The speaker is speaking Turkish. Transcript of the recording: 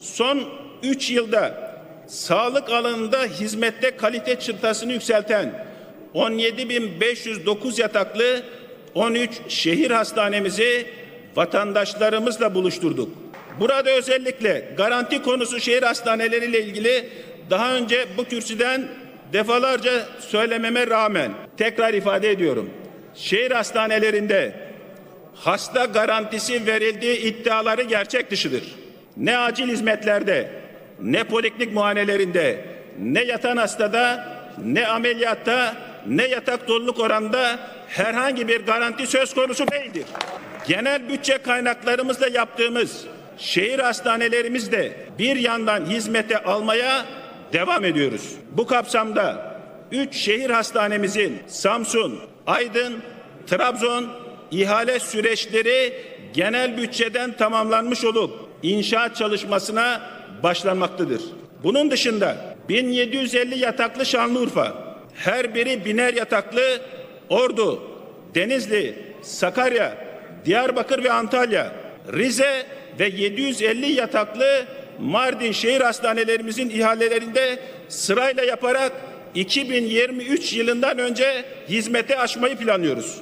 Son 3 yılda sağlık alanında hizmette kalite çıtasını yükselten 17.509 yataklı 13 şehir hastanemizi vatandaşlarımızla buluşturduk. Burada özellikle garanti konusu şehir hastaneleriyle ilgili daha önce bu kürsüden defalarca söylememe rağmen tekrar ifade ediyorum. Şehir hastanelerinde hasta garantisi verildiği iddiaları gerçek dışıdır. Ne acil hizmetlerde, ne poliklinik muayenelerinde, ne yatan hastada, ne ameliyatta, ne yatak doluluk oranında herhangi bir garanti söz konusu değildir. Genel bütçe kaynaklarımızla yaptığımız şehir hastanelerimizde bir yandan hizmete almaya devam ediyoruz. Bu kapsamda 3 şehir hastanemizin Samsun, Aydın, Trabzon ihale süreçleri genel bütçeden tamamlanmış olup inşaat çalışmasına başlanmaktadır. Bunun dışında 1750 yataklı Şanlıurfa, her biri biner yataklı Ordu, Denizli, Sakarya, Diyarbakır ve Antalya, Rize ve 750 yataklı Mardin şehir hastanelerimizin ihalelerinde sırayla yaparak 2023 yılından önce hizmete açmayı planlıyoruz.